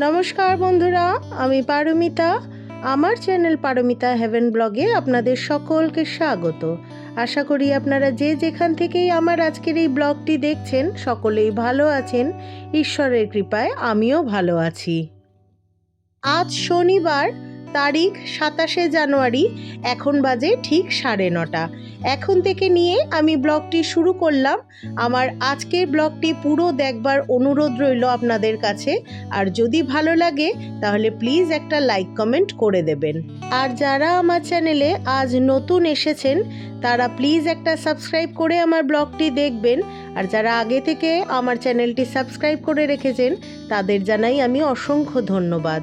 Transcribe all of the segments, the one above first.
নমস্কার বন্ধুরা, আমি পারমিতা। আমার চ্যানেল পারমিতা হেভেন ব্লগে আপনাদের সকলকে স্বাগত। আশা করি আপনারা যে যেখান থেকেই আমার আজকের এই ব্লগটি দেখছেন, সকলেই ভালো আছেন। ঈশ্বরের কৃপায় আমিও ভালো আছি। আজ শনিবার তারিখ সাতাশে জানুয়ারি, এখন বাজে ঠিক সাড়ে নটা। এখন থেকে নিয়ে আমি ব্লগটি শুরু করলাম। আমার আজকের ব্লগটি পুরো দেখবার অনুরোধ রইল আপনাদের কাছে। আর যদি ভালো লাগে, তাহলে প্লিজ একটা লাইক কমেন্ট করে দেবেন। আর যারা আমার চ্যানেলে আজ নতুন এসেছেন, তারা প্লিজ একটা সাবস্ক্রাইব করে আমার ব্লগটি দেখবেন। আর যারা আগে থেকে আমার চ্যানেলটি সাবস্ক্রাইব করে রেখেছেন, তাদের জানাই আমি অসংখ্য ধন্যবাদ।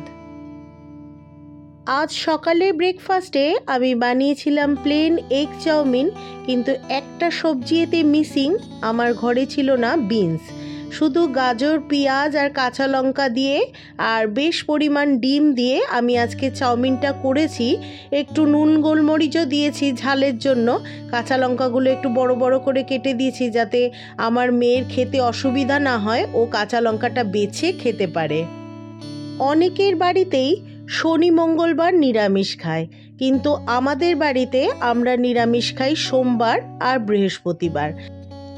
আজ সকালে ব্রেকফাস্টে আমি বানিয়েছিলাম প্লেন এগ চাউমিন, কিন্তু একটা সবজি এতে মিসিং আমার ঘরে ছিল না বিনস শুধু গাজর, পেঁয়াজ আর কাঁচা লঙ্কা দিয়ে আর বেশ পরিমাণ ডিম দিয়ে আমি আজকে চাউমিনটা করেছি। একটু নুন, গোলমরিচও দিয়েছি ঝালের জন্য। কাঁচা লঙ্কাগুলো একটু বড় বড় করে কেটে দিয়েছি যাতে আমার মেয়ের খেতে অসুবিধা না হয়, ও কাঁচা লঙ্কাটা বেছে খেতে পারে। অনেকের বাড়িতেই শনি মঙ্গলবার নিরামিষ খায়। কিন্তু আমাদের বাড়িতে আমরা নিরামিষ খাই সোমবার আর বৃহস্পতিবার।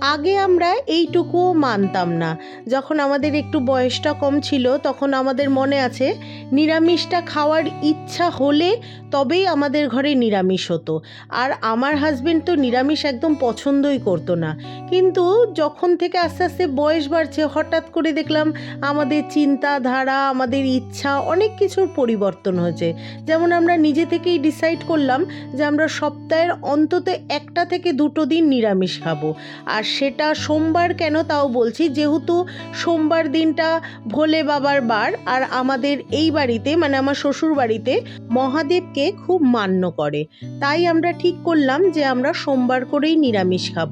আগে আমরা এইটুকুও মানতাম না। যখন আমাদের একটু বয়সটা কম ছিল, তখন আমাদের মনে আছে, নিরামিষটা খাওয়ার ইচ্ছা হলে তবেই আমাদের ঘরে নিরামিষ হতো। আর আমার হাজবেন্ড তো নিরামিষ একদম পছন্দই করতো না। কিন্তু যখন থেকে আস্তে আস্তে বয়স বাড়ছে, হঠাৎ করে দেখলাম আমাদের চিন্তাধারা, আমাদের ইচ্ছা অনেক কিছুর পরিবর্তন হয়েছে। যেমন আমরা নিজে থেকেই ডিসাইড করলাম যে আমরা সপ্তাহের অন্তত একটা থেকে দুটো দিন নিরামিষ খাব। আর সেটা সোমবার কেন তাও বলছি, যেহেতু সোমবার দিনটা ভোলে বাবার বার আর আমাদের এই বাড়িতে মানে আমার শ্বশুর বাড়িতে মহাদেবকে খুব মান্য করে। তাই আমরা ঠিক করলাম যে আমরা সোমবার করেই নিরামিষ খাব।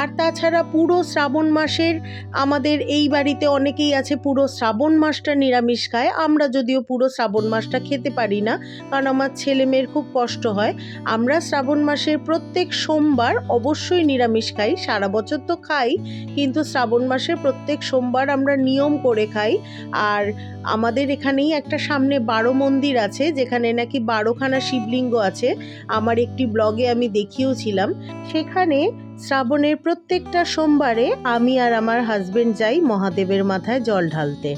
আর তাছাড়া পুরো শ্রাবণ মাসের আমাদের এই বাড়িতে অনেকেই আছে, পুরো শ্রাবণ মাসটা নিরামিষ খায়। আমরা যদিও পুরো শ্রাবণ মাসটা খেতে পারি না, কারণ আমার ছেলে মেয়ের খুব কষ্ট হয়। আমরা শ্রাবণ মাসের প্রত্যেক সোমবার অবশ্যই নিরামিষ খাই, সারা বছর তো খাই, কিন্তু শ্রাবণ মাসে প্রত্যেক সোমবার আমরা নিয়ম করে খাই। আর আমাদের এখানেই একটা সামনে বারো মন্দির আছে, যেখানে নাকি বারোখানা শিবলিঙ্গ আছে। আমার একটি ব্লগে আমি দেখিয়েওছিলাম সেখানে শ্রাবণের প্রত্যেকটা সোমবারে আমি আর আমার হাজবেন্ড যাই মহাদেবের মাথায় জল ঢালতে।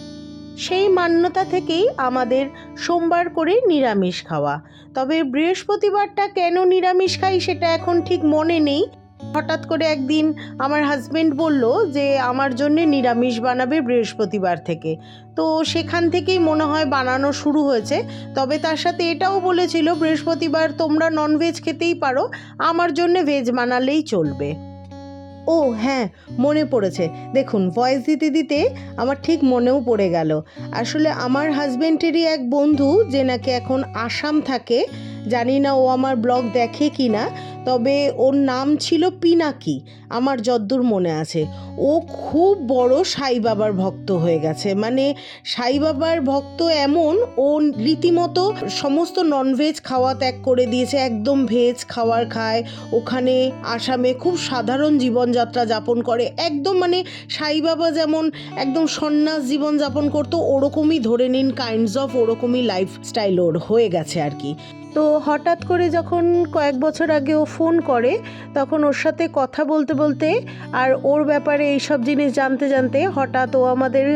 সেই মান্যতা থেকেই আমাদের সোমবার করে নিরামিষ খাওয়া। তবে বৃহস্পতিবারটা কেন নিরামিষ খাই সেটা এখন ঠিক মনে নেই। হঠাৎ করে একদিন আমার হাজবেন্ড বলল যে, আমার জন্য নিরামিষ বানাবে বৃহস্পতিবার থেকে। তো সেখান থেকেই মনে হয় বানানো শুরু হয়েছে। তবে তার সাথে এটাও বলেছিল, বৃহস্পতিবার তোমরা ননভেজ খেতেই পারো, আমার জন্য ভেজ বানালেই চলবে। ও হ্যাঁ মনে পড়েছে। দেখুন ভয়েস দিতে দিতে আমার ঠিক মনেও পড়ে গেল। আসলে আমার হাজবেন্ডেরই এক বন্ধু, যে নাকি এখন আসাম থাকে জানি না ও আমার ব্লগ দেখে কি না, তবে ওর নাম ছিল পিনাকি, আমার যদ্দূর মনে আছে। ও খুব বড় সাই বাবার ভক্ত হয়ে গেছে মানে সাই বাবার ভক্ত এমন, ও রীতিমতো সমস্ত ননভেজ খাওয়া ত্যাগ করে দিয়েছে, একদম ভেজ খাওয়ার খায়, ওখানে আসামে খুব সাধারণ জীবনযাত্রা যাপন করে, একদম মানে সাই বাবা যেমন একদম সন্ন্যাস জীবনযাপন করতো, ওরকমই ধরে নিন কাইন্ডস অফ ওরকমই লাইফস্টাইল ওর হয়ে গেছে আর কি। তো হঠাৎ করে যখন কয়েক বছর আগে ও ফোন করে, তখন ওর সাথে কথা বলতে বলতে আর ওর ব্যাপারে এইসব জিনিস জানতে জানতে হঠাৎ ও আমাদের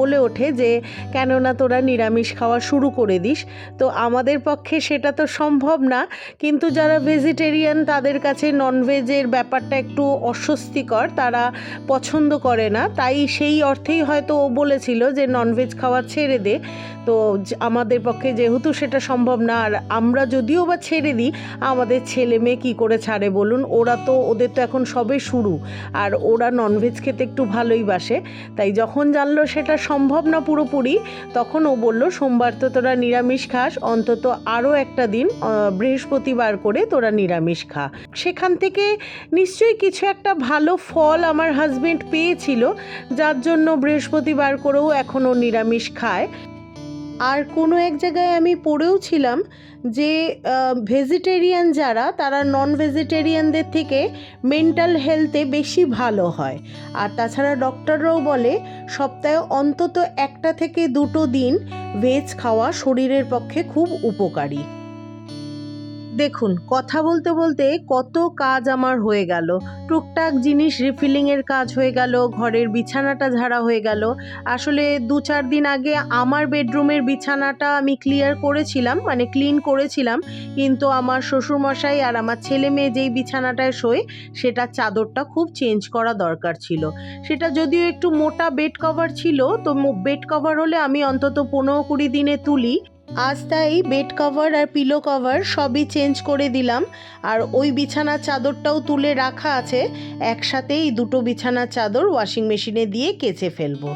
বলে ওঠে যে, কেননা তোরা নিরামিষ খাওয়া শুরু করে দিস। তো আমাদের পক্ষে সেটা তো সম্ভব না, কিন্তু যারা ভেজিটেরিয়ান তাদের কাছে ননভেজের ব্যাপারটা একটু অস্বস্তিকর, তারা পছন্দ করে না। তাই সেই অর্থেই হয়তো ও বলেছিল যে ননভেজ খাওয়া ছেড়ে দে। তো আমাদের পক্ষে যেহেতু সেটা সম্ভব না, আর যদিও বা ছেড়ে দিই, আমাদের ছেলে মেয়ে কী করে ছাড়ে বলুন? ওরা তো, ওদের তো এখন সবে শুরু। আর ওরা ননভেজ খেতে একটু ভালোই বাসে। তাই যখন জানলো সেটা সম্ভব না পুরোপুরি, তখন ও বলল, সোমবার তো তোরা নিরামিষ খাস, অন্তত আরও একটা দিন বৃহস্পতিবার করে তোরা নিরামিষ খা। সেখান থেকে নিশ্চয়ই কিছু একটা ভালো ফল আমার হাজবেন্ড পেয়েছিল, যার জন্য বৃহস্পতিবার করেও এখনও নিরামিষ খায়। আর কোনো এক জায়গায় আমি পড়েও ছিলাম যে ভেজিটেরিয়ান যারা, তারা নন ভেজিটেরিয়ানদের থেকে মেন্টাল হেলথে বেশি ভালো হয়। আর তাছাড়া ডক্টররাও বলে, সপ্তাহে অন্তত একটা থেকে দুটো দিন ভেজ খাওয়া শরীরের পক্ষে খুব উপকারী। দেখুন, কথা বলতে বলতে কত কাজ আমার হয়ে গেল। টুকটাক জিনিস রিফিলিংয়ের কাজ হয়ে গেল, ঘরের বিছানাটা ঝাড়া হয়ে গেল। আসলে দু চার দিন আগে আমার বেডরুমের বিছানাটা আমি ক্লিয়ার করেছিলাম মানে ক্লিন করেছিলাম, কিন্তু আমার শ্বশুরমশাই আর আমার ছেলে মেয়ে যেই বিছানাটায় শোয়, সেটা চাদরটা খুব চেঞ্জ করা দরকার ছিল। সেটা যদিও একটু মোটা বেড কভার ছিল, তো বেড কভার হলে আমি অন্তত পনেরো কুড়ি দিনে তুলি আজ তাই বেড কভার আর পিলো কভার সবই চেঞ্জ করে দিলাম। আর ওই বিছানার চাদরটাও তুলে রাখা আছে। একসাথে এই দুটো বিছানার চাদর ওয়াশিং মেশিনে দিয়ে কেচে ফেলব।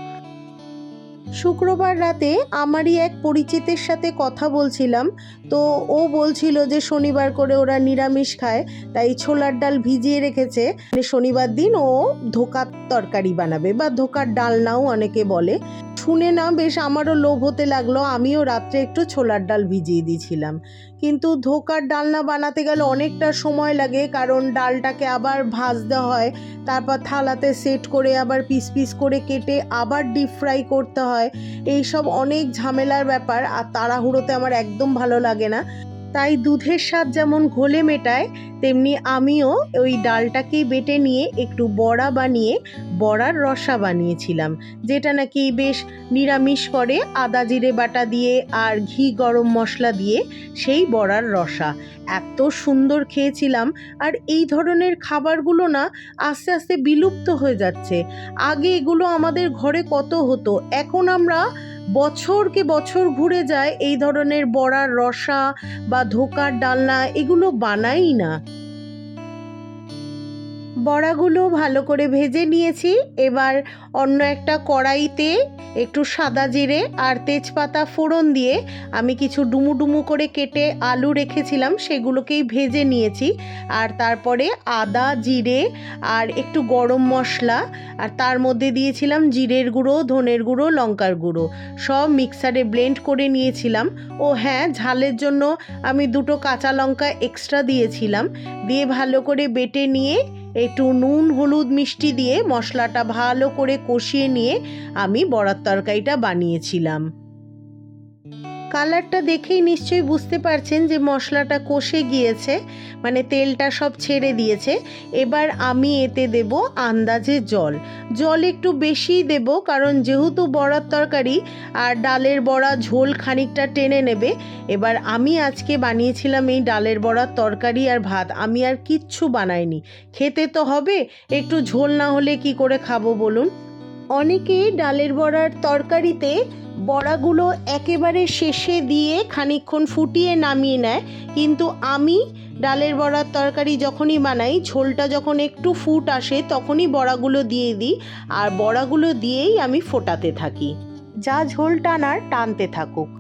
শুক্রবার রাতে আমারই এক পরিচিতের সাথে কথা বলছিলাম। তো ও বলছিল যে শনিবার করে ওরা নিরামিষ খায়, তাই ছোলার ডাল ভিজিয়ে রেখেছে। মানে শনিবার দিন ও ধোকার তরকারি বানাবে বা ধোকার ডালনাও অনেকে বলে। শুনে না বেশ আমারও লোভ হতে লাগল, আমিও রাত্রে একটু ছোলার ডাল ভিজিয়ে দিয়েছিলাম। কিন্তু ধোকার ডালনা বানাতে গেলে অনেকটা সময় লাগে, কারণ ডালটাকে আবার ভাজতে হয়, তারপর থালাতে সেট করে আবার পিস পিস করে কেটে আবার ডিপ ফ্রাই করতে হয়। এই সব অনেক ঝামেলার ব্যাপার, আর তাড়াহুড়োতে আমার একদম ভালো লাগে না। তাই দুধের স্বাদ যেমন ঘোলে মেটায়, তেমনি আমিও ওই ডালটাকেই বেটে নিয়ে একটু বড়া বানিয়ে, বড়ার রসা বানিয়েছিলাম। যেটা নাকি বেশ নিরামিষ করে আদা জিরে বাটা দিয়ে আর ঘি গরম মশলা দিয়ে সেই বড়ার রসা। এত সুন্দর খেয়েছিলাম আর এই ধরনের খাবারগুলো না আস্তে আস্তে বিলুপ্ত হয়ে যাচ্ছে। আগে এগুলো আমাদের ঘরে কত হতো? এখন আমরা বছরকে বছর ঘুরে যায় এই ধরনের বড়ার রসা বা ধোকার ডালনা এগুলো বানাই না। বড়াগুলো ভালো করে ভেজে নিয়েছি। এবার অন্য একটা কড়াইতে একটু সাদা জিরে আর তেজপাতা ফোড়ন দিয়ে আমি কিছু ডুমু ডুমু করে কেটে আলু রেখেছিলাম, সেগুলোকেই ভেজে নিয়েছি। আর তারপরে আদা, জিরে আর একটু গরম মশলা আর তার মধ্যে দিয়েছিলাম জিরের গুঁড়ো, ধনের গুঁড়ো, লঙ্কার গুঁড়ো। সব মিক্সারে ব্লেন্ড করে নিয়েছিলাম। ও হ্যাঁ ঝালের জন্য আমি দুটো কাঁচা লঙ্কা এক্সট্রা দিয়েছিলাম। দিয়ে ভালো করে বেটে নিয়ে একটু নুন হলুদ মিষ্টি দিয়ে মশলাটা ভালো করে কষিয়ে নিয়ে আমি বড়ার তরকারিটা বানিয়েছিলাম। কালারটা দেখেই নিশ্চয়ই বুঝতে পারছেন যে মশলাটা কষে গিয়েছে মানে তেলটা সব ছেড়ে দিয়েছে। এবার আমি এতে দেব আন্দাজে জল। জল একটু বেশিই দেব, কারণ যেহেতু বড়ার তরকারি আর ডালের বড়া ঝোল খানিকটা টেনে নেবে, এবার আমি আজকে বানিয়েছিলাম এই ডালের বড়ার তরকারি আর ভাত। আমি আর কিচ্ছু বানাইনি। খেতে তো হবে, একটু ঝোল না হলে কি করে খাব বলুন? অনেকে ডালের বড়ার তরকারিতে বড়াগুলো একেবারে শেষে দিয়ে খানিক্ষণ ফুটিয়ে নামিয়ে নেয়। কিন্তু আমি ডালের বড়ার তরকারি যখনই বানাই, ঝোলটা যখন একটু ফুট আসে তখনই বড়াগুলো দিয়ে দিই আর বড়াগুলো দিয়েই আমি ফোটাতে থাকি। যা ঝোল টানার, টানতে থাকুক।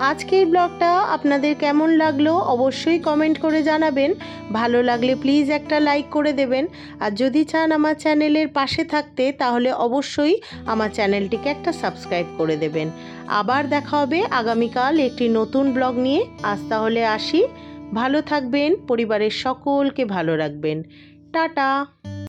আজকের ব্লগটা আপনাদের কেমন লাগল অবশ্যই কমেন্ট করে জানাবেন। ভালো লাগলে প্লিজ একটা লাইক করে দেবেন। আর যদি চান আমার চ্যানেলের পাশে থাকতে, তাহলে অবশ্যই আমার চ্যানেলটিকে একটা সাবস্ক্রাইব করে দেবেন। আবার দেখা হবে আগামীকাল একটি নতুন ব্লগ নিয়ে। আজ তাহলে আসি। ভালো থাকবেন, পরিবারের সকলকে ভালো রাখবেন। টাটা!